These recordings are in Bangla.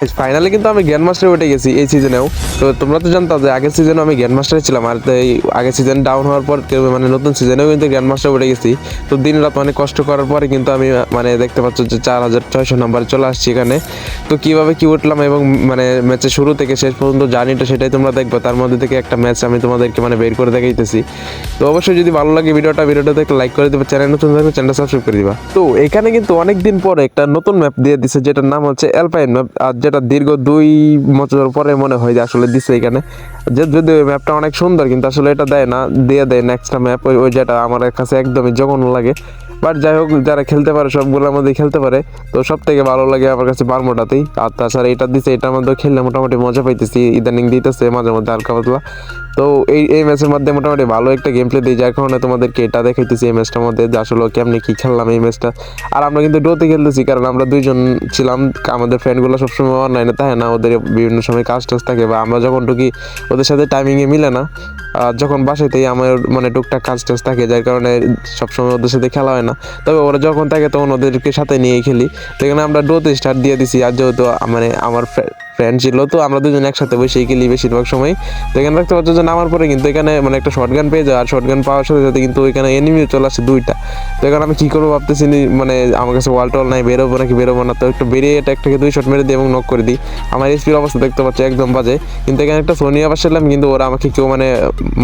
ফাইনালি কিন্তু আমি গ্র্যান্ড মাস্টারে উঠে গেছি এই সিজনেও তো তোমরা তো জানতো যে আগের সিজনে আমি গ্র্যান্ড মাস্টারে ছিলাম, আর এই আগের সিজন ডাউন হওয়ার পর মানে নতুন সিজনেও কিন্তু গ্র্যান্ড মাস্টারে উঠে গেছি। তো দিন রাত মানে কষ্ট করার পরে কিন্তু আমি মানে দেখতে পাচ্ছ যে চার হাজার ছয়শো নাম্বারে চলে আসছি এখানে। তো কীভাবে কী উঠলাম এবং মানে ম্যাচের শুরু থেকে শেষ পর্যন্ত জার্নিটা সেটাই তোমরা দেখবে। তার মধ্যে থেকে একটা ম্যাচ আমি তোমাদেরকে মানে বের করে দেখাইতেছি। তো অবশ্যই যদি ভালো লাগে ভিডিওটা ভিডিওটা দেখে লাইক করে দিবে চ্যানেল নতুন থাকলে চ্যানেলটা সাবস্ক্রাইব করে দিবা। তো এখানে কিন্তু অনেক দিন পরে একটা নতুন ম্যাপ দিয়ে দিছে, যেটার নাম হচ্ছে অ্যালপাইন ম্যাপ আর যেটা দীর্ঘ দুই বছর পরে মনে হয় যে আসলে দিছে এখানে। যে যদি ওই ম্যাপটা অনেক সুন্দর, কিন্তু আসলে এটা দেয় না, দিয়ে দেয় নেক্সটটা ম্যাপ ওই ওই যেটা আমার কাছে একদমই জঘন্য লাগে। বাট যাই হোক, যারা খেলতে পারে, সবগুলোর মধ্যেই খেলতে পারে। তো সব থেকে ভালো লাগে আমার কাছে বারমোটাতেই। আর তাছাড়া এটা দিছে এটার মধ্যে খেললে মোটামুটি মজা পাইতেছি। ইদানিং দিতেছে মাঝে মধ্যে হালকা পাতলা। তো এই এই ম্যাচের মধ্যে মোটামুটি ভালো একটা গেম প্লে দিই, যার কারণে তোমাদেরকে এটা দেখাইতেছি এই ম্যাচটার মধ্যে যে আসলে কেমনি কি খেললাম এই ম্যাচটা আর আমরা কিন্তু ডোতে খেলতেছি, কারণ আমরা দুইজন ছিলাম, আমাদের ফ্রেন্ডগুলো সবসময় অনলাইনে থাকে না, ওদের বিভিন্ন সময় কাজ টাজ থাকে, বা আমরা যখন ঢুকি, ওদের সাথে টাইমিংয়ে মিলে না। আর যখন বাসাতেই আমার মানে টুকটাক কাজ টাজ থাকে, যার কারণে সবসময় ওদের সাথে খেলা হয় না। তবে ওরা যখন থাকে, তখন ওদেরকে সাথে নিয়ে খেলি। তো এখানে আমরা ডোতে স্টার্ট দিয়ে দিছি, আর যেহেতু মানে আমার ফ্রেন্ড ছিল, তো আমরা দুজন একসাথে বসেই খেলি বেশিরভাগ সময়। তো এখানে দেখতে পাচ্ছ যে নামার পরে কিন্তু এখানে মানে একটা শর্ট গান পেয়ে যায়, আর শর্ট গান পাওয়ার সাথে সাথে কিন্তু এখানে এনিমি চলে আসে দুইটা। তো এখানে আমি কী করব ভাবতেছি মানে আমার কাছে ওয়াল টল নাই, বেরোবো নাকি বেরোবো না, তো একটু বেরিয়ে এটা একটাকে দুই শট মেরে দিই এবং নক করে দিই। আমার এসপির অবস্থা দেখতে পাচ্ছি একদম বাজে। কিন্তু এখানে একটা সোনি আবার ছিলাম কিন্তু ওরা আমাকে কেউ মানে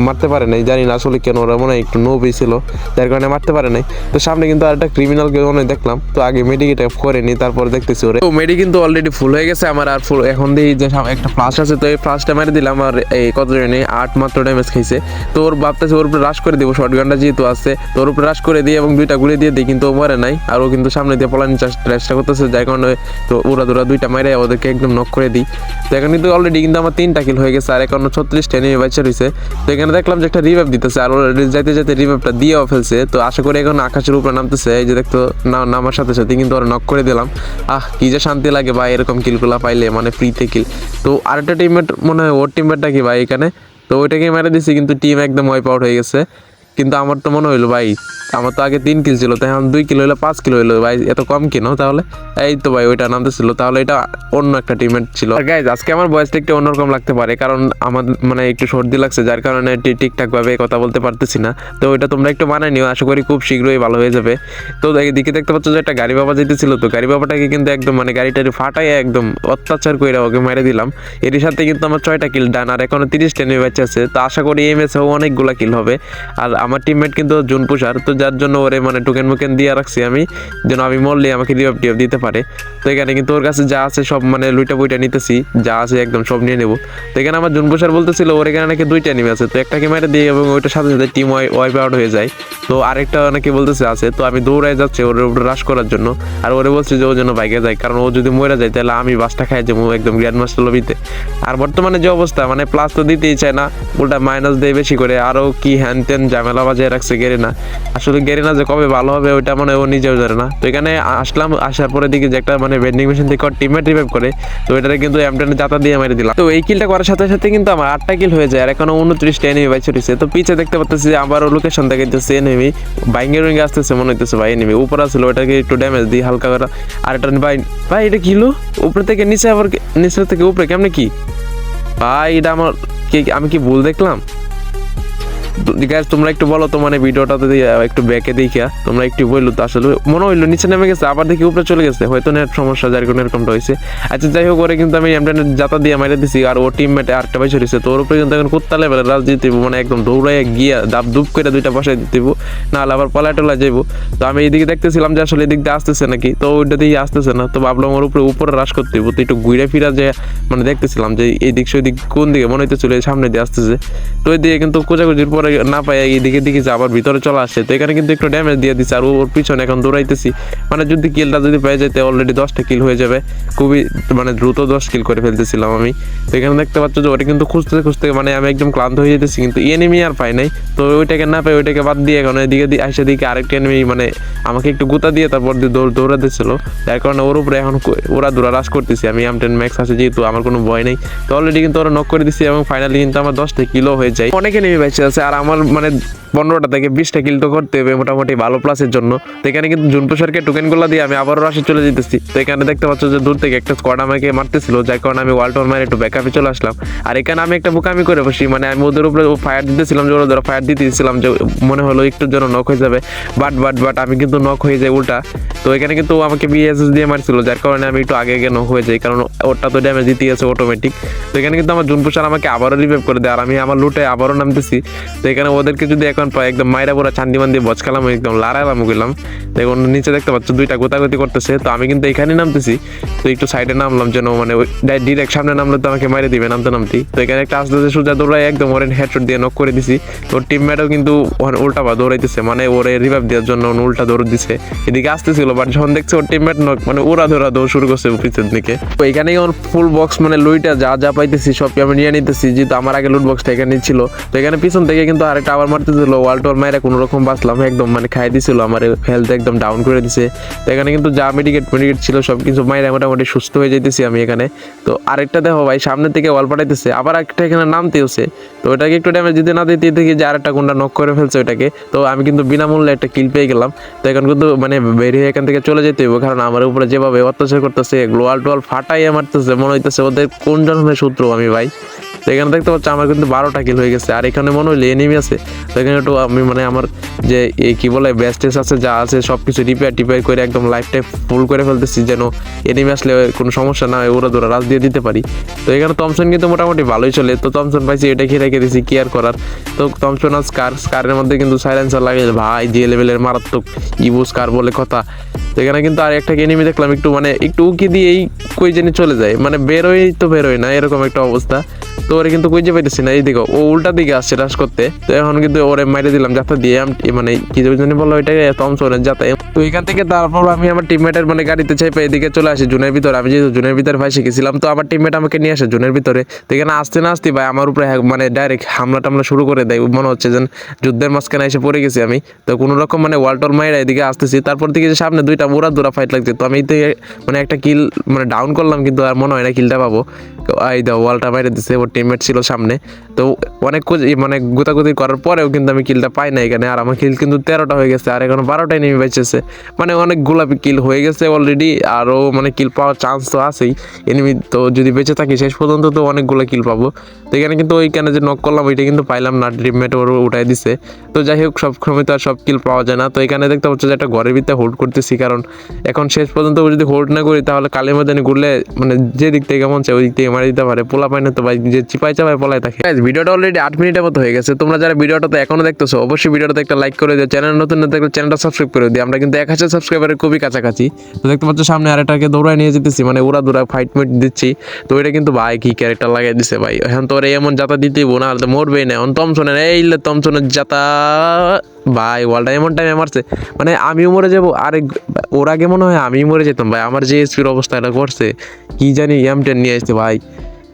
মারতে পারে নাই, জানি না আসলে কেন, ওরা মনে হয় একটু নোবই ছিল, যার কারণে মারতে পারে নাই। তো সামনে কিন্তু আরেকটা ক্রিমিনালকে মনে দেখলাম, তো আগে মেডিকেটা করে নি, তারপর দেখতেছি ওরে। তো মেডি কিন্তু অলরেডি ফুল হয়ে গেছে, আমার আর ফুল এখন দিয়ে যে একটা ফ্লাশ আছে, তো এই ফ্লাশটা মেরে দিলাম আর এই কত জানি আট মাত্র ড্যামেজ খাইছে। তো ওর ভাবতেছে ওর উপরে রাশ করে দিব শর্ট গানটা যেহেতু আছে, তো ওর উপরে রাশ করে দিই এবং দুইটা গুলি দিয়ে দিই, কিন্তু ও মরে নাই। আর ও কিন্তু সামনে দিয়ে পলানি চেষ্টা করতেছে, যার কারণে তো ওরা দুরা দুইটা মাইরে ওদেরকে একদম নক করে দিই। তো এখন কিন্তু অলরেডি কিন্তু আমার তিনটা কিল হয়ে গেছে, আর এখন ছত্রিশটা নিয়ে বাচ্চা রয়েছে তো এখানে দেখলাম যে একটা রিভাইভ দিতেছে, আর অলরেডি যাইতে যাইতে রিভাইভটা দিয়েও ফেলছে। তো আশা করি এখন আকাশের উপরে নামতেছে, এই যে দেখতো না নামার সাথে সাথে কিন্তু ওরা নক করে দিলাম। আহ, কি যে শান্তি লাগে বা এরকম কিলগুলা পাইলে মানে ফ্রিতে কিল তো আরেকটা টিমমেট মনে হয় ওর টিমমেটটা কি ভাই এখানে? তো ওইটাকে মেরে দিছি, কিন্তু টিম একদম ওয়াইপ আউট হয়ে গেছে। কিন্তু আমার তো মনে হইল, ভাই, আমার তো আগে তিন কিলো ছিল, তাই এখন দুই কিলো হইল, পাঁচ কিলো হইল, ভাই, এত কম কেন তাহলে? এই তো ভাই, ওইটা নামতে ছিল তাহলে এটা অন্য একটা টিমের ছিল। আর গাইজ আজকে আমার ভয়েসটা একটু অন্যরকম লাগতে পারে, কারণ আমার মানে একটু সর্দি লাগছে, যার কারণে টি- ঠিকঠাক ভাবে কথা বলতে পারতেছি না। তো ওইটা তোমরা একটু মানায় নিও, আশা করি খুব শীঘ্রই ভালো হয়ে যাবে। তো এদিকে দেখতে পাচ্ছ যে একটা গাড়ি বাবা যেতেছিল, তো গাড়ি বাবাটাকে কিন্তু একদম মানে গাড়িটারি ফাটাই একদম অত্যাচার করে ওকে মেরে দিলাম। এর সাথে কিন্তু আমার ছয়টা কিল ডান আর এখনও তিরিশটা নিয়ে বাচ্চা আছে, তো আশা করি এই ম্যাচেও অনেকগুলা কিল হবে। আর আমার টিমমেট কিন্তু জুন পুষার, তো যার জন্য ওরে মানে টোকেন মুকেন দিয়ে রাখছি আমি, যেন আমি মরলে আমাকে রিভাইভ টিভাইভ দিতে পারে। তো এখানে কিন্তু ওর কাছে যা আছে সব মানে লুইটা বইটা নিতেছি, যা আছে একদম সব নিয়ে নেব। তো এখানে আমার জুন পুষার বলতেছিল, ওর এখানে নাকি দুইটা এনিমি আছে, তো একটাকে মেরে দিয়ে এবং ওইটার সাথে সাথে টিম ওয়াইপ আউট হয়ে যায়। তো আরেকটা নাকি বলতেছে আছে, তো আমি দৌড়ায় যাচ্ছে ওর উপরে রাশ করার জন্য। আর ওরে বলছে যে ও যেন বাইকে যায়, কারণ ও যদি মরে যায় তাহলে আমি বাসটা খাই যাব একদম গ্র্যান্ড মাস্টার লবিতে আর বর্তমানে যে অবস্থা মানে প্লাস তো দিতেই চায় না, উল্টা মাইনাস দেয় বেশি করে আরও কি হ্যান ত্যান ঝামেলা বাজিয়ে রাখছে গেরে না আসলে গেরে না যে কবে ভালো হবে, ওইটা মানে ও নিজেও জানে না। তো এখানে আসলাম, আসার পরে দিকে যে একটা মানে ভেন্ডিং মেশিন থেকে টিমেট রিভাইভ করে, তো এটাতে কিন্তু এমটেনে জাতা দিয়ে মেরে দিলাম। তো এই কিলটা করার সাথে সাথে কিন্তু আমার আটটা কিল হয়ে যায়, আর এখনও উনত্রিশটা এনিমি বাইছে রয়েছে তো পিছে দেখতে পাচ্ছি যে আবারও লোকেশন থেকে যাচ্ছে এনিমি বাইঙ্গে রঙে আসতেছে, মনে হইতেছে ভাই এনিমি উপরে আসলে ওটাকে একটু ড্যামেজ দিই হালকা করে। আর এটা ভাই ভাই এটা কিলো উপরে থেকে নিচে আবার নিচে থেকে উপরে, কেমনে কি? ভাই এটা আমার, কি, আমি কি ভুল দেখলাম? গাইজ তোমরা একটু বলো তো মানে ভিডিওটা যদি একটু ব্যাকে দেখিয়া, তোমরা একটু বলল তো আসলে, মনে হইল নিচে নেমে গেছে, আবার দেখি উপরে চলে গেছে, হয়তো নেট সমস্যা, যার কারণে এরকমটা হয়েছে আচ্ছা যাই হোক কিন্তু আমি জাতা দিয়ে দিছি, আর ও রয়েছে তো ওর উপরে কিন্তু এখন কুত্তা রাজনীতি মানে একদম দুপ করে দুইটা আবার যাইবো। তো আমি এইদিকে দেখতেছিলাম যে আসলে এদিক দিয়ে আসতেছে নাকি, তো ওইটা দিয়ে আসতেছে না, তো ভাবলাম ওর উপরে উপরে রাশ করতে তো একটু ঘুরে ফিরা যে মানে দেখতেছিলাম যে এই দিক সেই কোন দিকে, মনে হইতেছিল সামনে দিয়ে আসতেছে। তো ওই দিকে কিন্তু কোচাকুচির পরে না পাই এইদিকে দিকে যে আবার ভিতরে চলে আসছে, তো এখানে কিন্তু একটু ড্যামেজ দিয়ে দিচ্ছে আর ওর পিছনে এখন দৌড়াইতেছি। মানে যদি কিলটা যদি পেয়ে যেতে অলরেডি দশটা কিল হয়ে যাবে। খুবই মানে দ্রুত দশ কিল করে ফেলতেছিলাম আমি। তো এখানে দেখতে পাচ্ছ যে ওটা কিন্তু খুঁজতে খুঁজতে মানে আমি একদম ক্লান্ত হয়ে যেতেছি কিন্তু এনিমি আর পাই নাই। তো ওইটাকে না পাই ওইটাকে বাদ দিয়ে এখন এদিকে দিয়ে আসে দিকে আরেকটা এনিমি মানে আমাকে একটু গুতা দিয়ে তারপর দিয়ে দৌড় দৌড়াতেছিল যার কারণে ওর উপরে এখন ওরা দৌড়া রাশ করতেছি। আমি এম টেন ম্যাক্স আছে যেহেতু, আমার কোনো ভয় নেই। তো অলরেডি কিন্তু ওরা নক করে দিছি এবং ফাইনালি কিন্তু আমার দশটা কিলো হয়ে যায়। অনেক এনিমি বেঁচে আছে, আর আমার মানে পনেরোটা থেকে বিশটা কিল তো করতে হবে মোটামুটি ভালো প্লাসের জন্য। তো এখানে কিন্তু জুনপুষারকে টোকেনগুলো দিয়ে আমি আবারও রাশে চলে যেতেছি। তো এখানে দেখতে পাচ্ছ যে দূর থেকে একটা স্কোয়াড আমাকে মারতেছিল, যার কারণে আমি ওয়াল টোয়াল মারে একটু ব্যাকআপে চলে আসলাম। আর এখানে আমি একটা বুকামি করে বসি মানে আমি ওদের উপরে ফায়ার দিতেছিলাম যে ওরা ধরো ফায়ার দিতে দিয়েছিলাম যে মনে হলো একটুর জন্য নক হয়ে যাবে। বাট বাট বাট আমি কিন্তু নক হয়ে যাই উল্টা। তো এখানে কিন্তু আমাকে বিএসএস দিয়ে মারছিল, যার কারণে আমি একটু আগে আগে নক হয়ে যাই, কারণ ওটা তো ড্যামেজ দিতে আছে অটোমেটিক তো এখানে কিন্তু আমার জুনপুষার আমাকে আবারও রিভাইভ করে দেয়, আর আমি আমার লুটে আবারও নামতেছি। এখানে ওদেরকে যদি এখন একদম মাইরা পুরা চান্দি মান্দি বচকালাম একদম লাড়ালাম গেলাম দেখুন, নিচে দেখতে পাচ্ছ, দুইটা গোতাগতি করতেছে। তো আমি কিন্তু এখানে নামতেছি। তো একটু সাইডে নামলাম যেন মানে ডিরেক্ট সামনে নামলে তো আমাকে মারি দিবে, নামতে নামতেই। তো এখানে একটা আস্তে আস্তে সোজা দৌড়াই একদম ওরে হেডশট দিয়ে নক করে দিছি। তো টিমমেটও কিন্তু ওখানে উল্টা বা দৌড়াইতেছে মানে ওরে রিভাইভ দেওয়ার জন্য উল্টা দৌড় দিছে। এদিকে আসতেছিল বাট যখন দেখছে ওর টিমমেট নক মানে ওরা ধরা দৌড় শুরু করছে পিছের দিকে। তো এখানে ওর ফুল বক্স মানে লুইটা যা যা পাইতেছি সব আমি নিয়ে নিতেছি। যেহেতু আমার আগে লুট বক্সটা এখানে ছিল। তো এখানে পিছন থেকে কিন্তু আরেকটা আবার মারতেছিল ওয়াল টোয়াল মাইরা কোনো রকম বাঁচলাম। একদম মানে খাই দিছিল, আমার হেলথ একদম ডাউন করে দিছে। তো এখানে কিন্তু যা মেডিকেট মেডিকেট ছিল সব কিছু মাইরা মোটামুটি সুস্থ হয়ে যেতেছি আমি এখানে। তো আরেকটা দেখো ভাই সামনে থেকে ওয়াল পাঠাইতেছে, আবার একটা এখানে নামতেওছে তো ওটাকে একটু ড্যামেজ দিতে না দিতে দেখি যে আরেকটা গুন্ডা নক করে ফেলছে ওটাকে। তো আমি কিন্তু বিনামূল্যে একটা কিল পেয়ে গেলাম। তো এখন কিন্তু মানে বেরিয়ে এখান থেকে চলে যেতে হবে কারণ আমার উপরে যেভাবে অত্যাচার করতেছে গ্লোয়াল টোয়াল ফাটাইয়ে মারতেছে, মনে হইতেছে ওদের কোন জন্মের শত্রু আমি ভাই। তো এখানে দেখতে পাচ্ছি আমার কিন্তু বারোটা কিল হয়ে গেছে। আর এখানে মনে হইলে এনিমি আছে। তো এখানে একটু আমি মানে আমার যে এই কি বলে ব্যাস্টেস আছে, যা আছে সব কিছু রিপেয়ার টিপেয়ার করে একদম লাইফটাই ফুল করে ফেলতেছি যেন এনিমি আসলে কোনো সমস্যা না হয়, ওরা ধরা রাজ দিয়ে দিতে পারি। তো এখানে থমসন কিন্তু মোটামুটি ভালোই চলে। তো থমসন পাইছি, এটা খেয়ে রেখে দিয়েছি কেয়ার করার? তো থমসন আর স্কার স্কারের মধ্যে কিন্তু সাইলেন্সার লাগে ভাই, যে লেভেলের মারাত্মক ইবু স্কার বলে কথা। তো এখানে কিন্তু আর একটা এনিমি দেখলাম, একটু মানে একটু উকি দিয়েই কই জানি চলে যায়। মানে বেরোই তো বেরোয় না, এরকম একটা অবস্থা। তো ওরে কিন্তু খুঁজে পাইতেছি না। এই দিকে ও উল্টা দিকে আসছে রাস করতে। তো এখন কিন্তু ওরে মাইরে দিলাম, যাতে দিয়ে মানে কি জানি বলো ওইটাকে থমসনের যাতে তো এখান থেকে তারপর আমি আমার টিমমেটের মানে গাড়িতে চাইপে এদিকে চলে আসি জুনের ভিতরে। আমি যেহেতু জুনের ভিতরে ভাই শিখেছিলাম, তো আমার টিমমেট আমাকে নিয়ে আসে জুনের ভিতরে। তো এখানে আসতে না আসতে ভাই আমার উপরে মানে ডাইরেক্ট হামলা টামলা শুরু করে দেয়। মনে হচ্ছে যেন যুদ্ধের মাঝখানে এসে পড়ে গেছি আমি। তো কোনো রকম মানে ওয়ালটল মাইরা এদিকে আসতেছি। তারপর দিকে যে সামনে দুইটা মোড়া দূরা ফাইট লাগছে। তো আমি থেকে মানে একটা কিল মানে ডাউন করলাম কিন্তু আর মনে হয় না কিলটা পাবো। এই দাও ওয়ালটা মাইরে দিচ্ছে ওর টিমমেট ছিল সামনে। তো অনেক মানে গোতাগুতি করার পরেও কিন্তু আমি কিলটা পাই না এখানে। আর আমার কিল কিন্তু তেরোটা হয়ে গেছে, আর এখন বারোটাই নেমে বেঁচেছে মানে অনেক গোলাপি কিল হয়ে গেছে অলরেডি আরও মানে কিল পাওয়ার চান্স তো আছেই। এনিমি তো যদি বেঁচে থাকি, শেষ পর্যন্ত তো অনেকগুলো কিল পাবো। তো এখানে কিন্তু ওইখানে যে নক করলাম, ওইটা কিন্তু পাইলাম না টিমমেট ওর উঠাই দিছে। তো যাই হোক, সব সময় তো আর সব কিল পাওয়া যায় না। তো এখানে দেখতে পাচ্ছ যে একটা ঘরের ভিতরে হোল্ড করতেছি, কারণ এখন শেষ পর্যন্ত যদি হোল্ড না করি, তাহলে কালের মধ্যে ঘুরলে মানে যে দিক থেকে মন চায় ওই দিক থেকে মারি দিতে পারে, পোলা পায় না তো ভাই, যে চিপাই চাপায় পলাই থাকে ভিডিওটা অলরেডি আট মিনিটের মতো হয়ে গেছে। তোমরা যারা ভিডিওটা তো এখনও দেখতেছো, অবশ্যই ভিডিওটাতে একটা লাইক করে দিও। চ্যানেল নতুন না থাকলে চ্যানেলটা সাবস্ক্রাইব করে দিই আমরা কিন্তু এক হাজার সাবস্ক্রাইবারের খুবই কাছাকাছি। তো দেখতে পাচ্ছ, সামনে আরেকটাকে দৌড়ায় নিয়ে যেতেছি। মানে ওরা দৌড়া ফাইট মিট দিচ্ছি। তো এটা কিন্তু ভাই, কি ক্যারেক্টার লাগাই দিছে ভাই। এখন তো ওরা এমন যাতা দিতেই না তো মরবেই না। এখন তমসনের এই তমসনের যাতা ভাই ওয়ালটা এমন টাইমে মারছে। মানে আমিও মরে যাব। আরে, ওর আগে মনে হয় আমি মরে যেতাম ভাই। আমার যে এসপির অবস্থা এটা করছে। কী জানি এম টেন নিয়ে আসছে ভাই।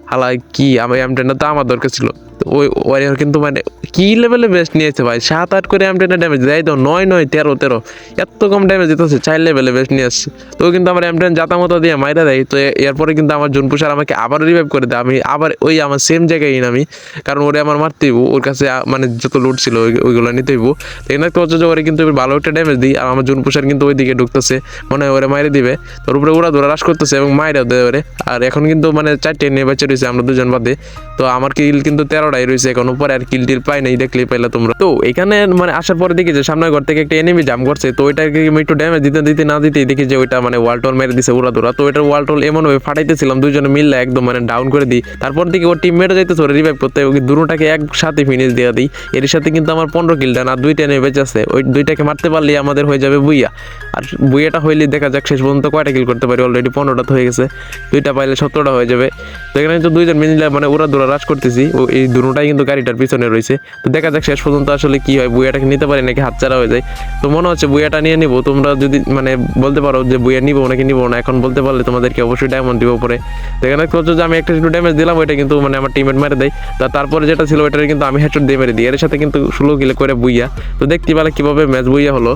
হালাই কি? আমার এম টেনটা তো আমার দরকার ছিল। ওই ওই কিন্তু মানে কি লেভেলে বেস্ট নিয়েছে ভাই? সাত, আট করে এম টেনের ড্যামেজ দেয় তো নয় নয়, তেরো তেরো। এত কম ড্যামেজ দিতেছে, চার লেভেলে বেস্ট নিয়ে আসছে। তো কিন্তু আমার এম টেন জাতা মতো দিয়ে মাইরা দেয়। তো এরপরে কিন্তু আমার জুনপুষার আমাকে আবার রিভাইভ করে দেয়। আমি আবার ওই আমার সেম জায়গায় নামি কারণ ওরে আমার মারতে হইব, ওর কাছে মানে যত লুট ছিল ওই- ওইগুলো নিতে হইব। তো এখানে দেখতে পাচ্ছ যে ওরে কিন্তু ভালো একটা ড্যামেজ দিই। আর আমার জুনপুষার কিন্তু ওই দিকে ঢুকতেছে। মনে হয় ওরে মাইরে দিবে। তোর উপরে ওরা ধরে রাস করতেছে এবং মাইরা দেয় ওরে। আর এখন কিন্তু মানে চারটে নিয়ে বেঁচে রয়েছে আমরা দুজন বাদে। তো আমার কিল কিন্তু তেরোটাই রয়েছে, এখন উপরে আর কিল টিল পাই নাই, দেখলেই পাইলে তোমরা। তো এখানে মানে আসার পরে দেখি যে সামনের ঘর থেকে একটা এনিমি জাম করছে, তো ওইটাকে আমি একটু ড্যামেজ দিতে দিতে না দিতেই দেখি যে ওইটা মানে ওয়াল টোল মেরে দিছে উড়া দৌড়া তো ওইটার ওয়াল টোল এমন ভাবে ফাটাইতেছিলাম দুজনে মিললে একদম মানে ডাউন করে দিই। তারপর দিকে ওর টিম মেরে যাইতেছে, ওরা রিভাইভ করতে ওই দুটোটাকে একসাথে ফিনিশ দিয়ে দিই। এর সাথে কিন্তু আমার পনেরো কিলটা না, দুইটা নিয়ে বেঁচে আছে। ওই দুইটাকে মারতে পারলেই আমাদের হয়ে যাবে বুইয়া। আর বুইয়াটা হইলে দেখা যাক শেষ পর্যন্ত কয়টা কিল করতে পারি? অলরেডি পনেরোটা হয়ে গেছে। দুইটা পাইলে সতেরোটা হয়ে যাবে। তো এখানে তো দুইজন মিলে মানে ওরা দৌড়া রাশ করতেছি। ও এই দুটোটাই কিন্তু গাড়িটার পিছনে রয়েছে। তো দেখা যাক শেষ পর্যন্ত আসলে কি হয়, বুয়াটাকে নিতে পারি নাকি হাতছাড়া হয়ে যায়। তো মনে হচ্ছে বুয়াটা নিয়ে নিবো। তোমরা যদি মানে বলতে পারো যে বুয়া নিবো নাকি নিবো না, এখন বলতে পারলে তোমাদেরকে অবশ্যই ডায়মন্ড দিব পরে তো এখানে পাচ্ছ যে আমি একটা একটু ড্যামেজ দিলাম, ওইটা কিন্তু মানে আমার টিমেট মেরে দেয়। তা তারপরে যেটা ছিল, ওইটার কিন্তু আমি হেডশট দিয়ে মেরে দিই। এর সাথে কিন্তু ষোলো কিলো করে বুইয়া। তো দেখতে পেলে কীভাবে ম্যাচ বুইয়া হলো।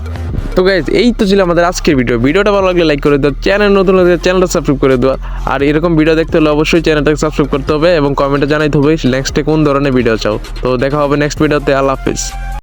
তো গাইজ এই তো ছিল আমাদের আজকের ভিডিও। ভিডিওটা ভালো লাগলে লাইক করে দাও। চ্যানেল নতুন হলে চ্যানেলটা সাবস্ক্রাইব করে দেওয়া আর এরকম ভিডিও দেখতে হলে অবশ্যই চ্যানেলটাকে সাবস্ক্রাইব করতে হবে এবং কমেন্টে জানাইতে হবে নেক্সটে কোন ধরনের ভিডিও চাও। তো দেখা হবে নেক্সট ভিডিওতে আল্লাহ হাফিজ।